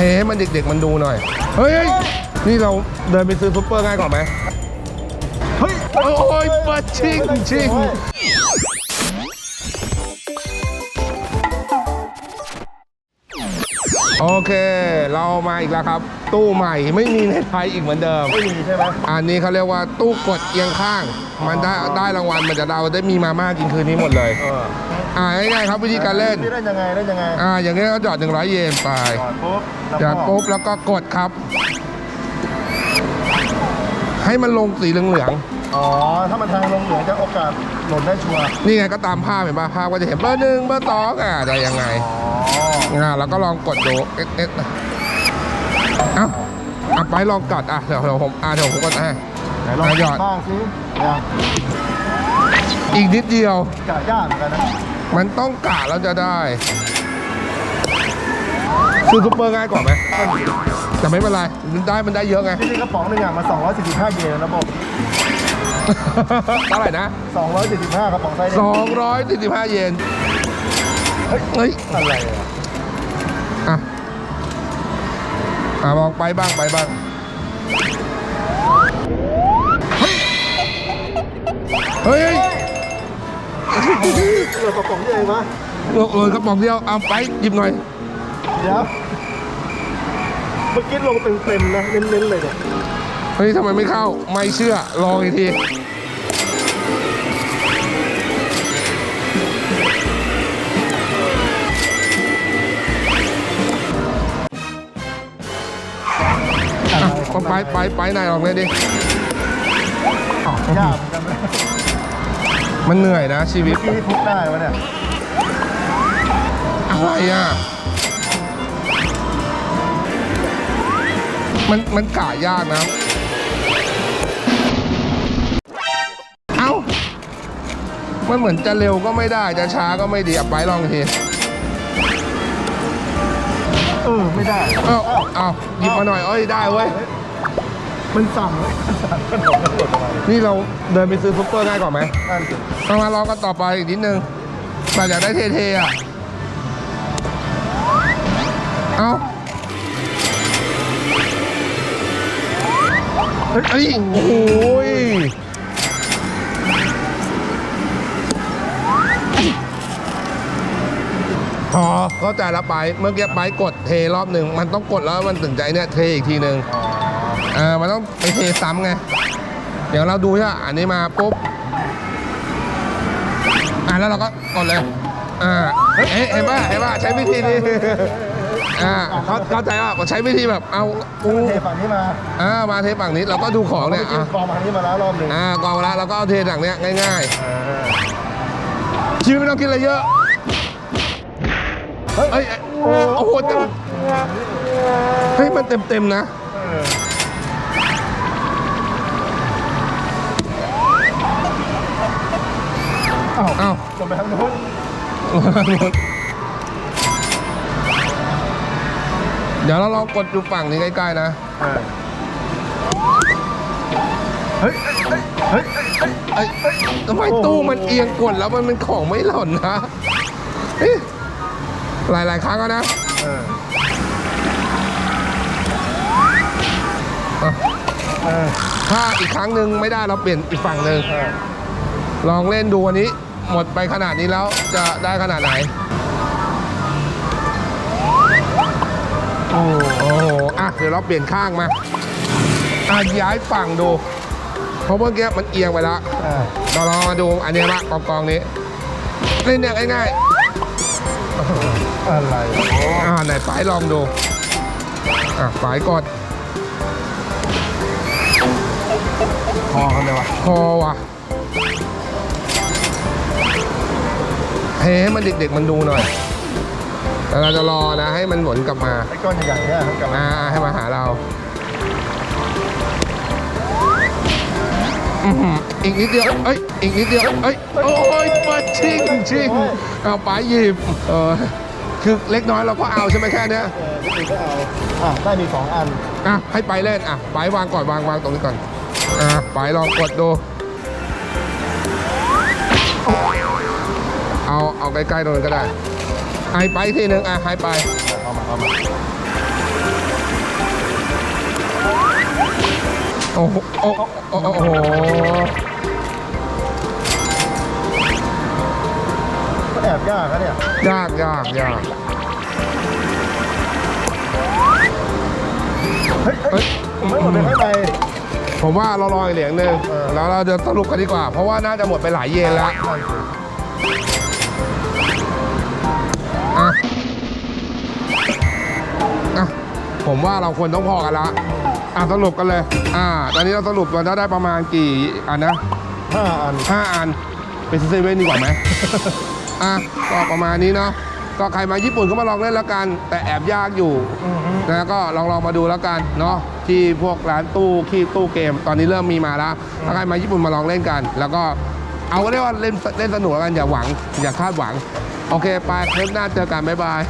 เฮ้มันเด็กๆมันดูหน่อยเฮ้ยเฮ้ย นี่เราเดินไปซื้อซุปเปอร์ง่ายกว่าไหมเฮ้ย โอ้ยเปิดชิงชิงโอเค เรามาอีกแล้วครับ ตู้ใหม่ไม่มีในไทยอีกเหมือนเดิม ไม่มีใช่ไหมอันนี้เขาเรียกว่าตู้กดเอียงข้าง มันได้ได้รางวัลมันจะเราได้มีมาม่ากินคืนนี้หมดเลยเอออ่าง่ายๆครับวิธีการเล่นนี่เล่นยังไงเล่นยังไงอ่าอย่างนี้ก็จอด100 เยนไปจอดปุ๊บแล้วก็จอดปุ๊บแล้วก็กดครับ ให้มันลงสีเหลืองอ๋อถ้ามันทางลงเหลืองจะโอกาสหล่นได้ชัวร์ๆนี่ไงก็ตามภาพเห็นป่ะภาพก็จะเห็นเบอร์หนึ่งเบอร์สองอ่าได้ยังไงอ๋ออ่าแล้วก็ลองกดดูเอสเอสเอ้าอะไปลองกดอะเดี๋ยวเดี๋ยวผมอะเดี๋ยวผมกดให้ไหนลองอะหยอดบ้างสิยังอีกนิดเดียวกะยากเหมือนกันนะ มันต้องกะแล้วจะได้ซื้อซุปเปอร์ง่ายกว่าไหมแต่ไม่เป็นไรมันได้มันได้เยอะไงที่นี่กระป๋องหนึ่งอะมา245เยนนะบอกเท่าไหร่นะ245กระป๋องไซส์เนี่ย245 เยนเฮ้ยเฮ้ยอะไรอะอะอะมองไปบ้างไปบ้างเฮ้ย เหลือกระป๋องใหญ่มะเออเออกระป๋องเดียวเอาไปหยิบหน่อย เดี๋ยวเมื่อกี้ลงเต็มๆนะเน้นๆเลยเนี่ยเฮ้ยทำไมไม่เข้า ไม่เชื่อลองอีกทีอะก็ไปไปไปไหนลองเลยดิ ยากเหมือนกันนะ มันเหนื่อยนะชีวิเมื่ตอกี้ทุบได้วะเนี่ย อะไรอะ มันมันกะยากนะ เอ้า มันเหมือนจะเร็วก็ไม่ได้ จะช้าก็ไม่ดีอะไปลองอีกทีเออ ไม่ได้ เอ้าเอ้าหยิบมาหน่อย เอ้ย ได้เว้ย มันสั่นเลยนี่เราเดินไปซื้อซุปเปอร์ง่ายกว่าไหมนั่นสิเอามาลองกันต่อไปอีกนิดนึงแต่อยากได้เท่ๆอะ เอ้าเฮ้ยเอ้ยโอ้โหยพอเข้าใจแล้วไป เมื่อกี้ไปกดเทรอบหนึ่ง มันต้องกดแล้วมันถึงใจเนี่ยเทอีกทีหนึ่ง อ๋ออ่ามันต้องไปเทซ้ำไง เดี๋ยวเราดูใช่ไหมอันนี้มาปุ๊บ อ่าแล้วเราก็กดเลย อ่าเอ๊ะเห็นป่ะเห็นป่ะใช้วิธีนี้ อ่าเข้าเข้าใจว่าใช้วิธีแบบเอาอู้เทฝั่งนี้มาอ่ามาเทฝั่งนี้เราก็ดูของเนี่ยเมื่ออะกี้กองมาทางนี้มาแล้วรอบหนึ่งอ่ากองมาแล้วเราก็เอาเทฝั่งเนี้ยง่ายอ่าๆชีวิตไม่ต้องคิดอะไรเยอะ เฮ้ยเอ้ยเอ้ยโอ้โหเต็มเฮ้ยมันเต็มเต็มๆนะ เออ อ้าเอ้าจบไปทางโน้นเดี๋ยวเราลองกดดูฝั่งนี้ใกล้ๆนะ เออเฮ้ยเฮ้ยเฮ้ยเฮ้ยเอ้ยทำไมตู้มันเอียงกดแล้วมันเป็นของไม่หล่นนะเอ๊ะหลายๆครั้งแล้วนะเอออะเออถ้าอีกครั้งหนึ่งไม่ได้เราเปลี่ยนอีกฝั่งหนึ่งเออ ลองเล่นดูวันนี้ หมดไปขนาดนี้แล้วจะได้ขนาดไหนโอ้โอ้โหอะเดี๋ยวเราเปลี่ยนข้างมาอะย้ายฝั่งดู เพราะเมื่อกี้มันเอียงไปแล้วอ่าเราลองมาดูอันนี้ละกองกองๆนี้เล่นเนี่ยง่ายอะไรๆอ่าไหนฝ่ายลองดูอะฝ่ายกดพอกันเลยวะพอว่ะ ให้มันเด็กๆมันดูหน่อยแต่เราจะรอนะ ให้มันหมุนกลับมาไอ้ก้อนใหญ่ๆเนี่ยกลับมาอ่าให้มาหาเราอื้อหืออีกนิดเดียวเอ้ยอีกนิดเดียวเอ้ยโอ้ยเปิดชิงชิงเอาไปหยิบเออคือเล็กน้อยเราก็เอาใช่ไหมแค่เนี้ย เออพี่ตีก็เอาอะได้มีสองอัน อะให้ไปเล่นอะไปวางก่อนวางวางตรงนี้ก่อนอะไปลองกดดู ใกล้ๆตรงนั้นก็ได้หายไปทีหนึ่งอะหายไปเข้ามาเข้ามาโอ้โหโอ้โหแอบยากนะเนี่ยยากยากยากเฮ้ยเฮ้ยผมไม่หมดไปข้างใผมว่าเรารออีเหรียญหนึ่งแล้วเราจะสรุปกันดีกว่า เพราะว่าน่าจะหมดไปหลายเยนแล้ว ผมว่าเราควรต้องพอกันละ อะสรุปกันเลย อ่า ตอนนี้เราสรุปกันได้ประมาณกี่อันนะห้าอันห้าอันเป็นเซเว่นดีกว่าไหม อะก็ประมาณนี้เนาะก็ใครมาญี่ปุ่นก็มาลองเล่นแล้วกัน แต่แอบยากอยู่อือฮึนะก็ลองลองมาดูแล้วกันเนาะที่พวกร้านตู้คีตู้เกม ตอนนี้เริ่มมีมาแล้วถ้าใครมาญี่ปุ่นมาลองเล่นกัน แล้วก็เอาก็เรียกว่าเล่นเล่นสนุกแล้วกันอย่าหวังอย่าคาดหวัง โอเคไปเทปหน้าเจอกันบ๊ายบาย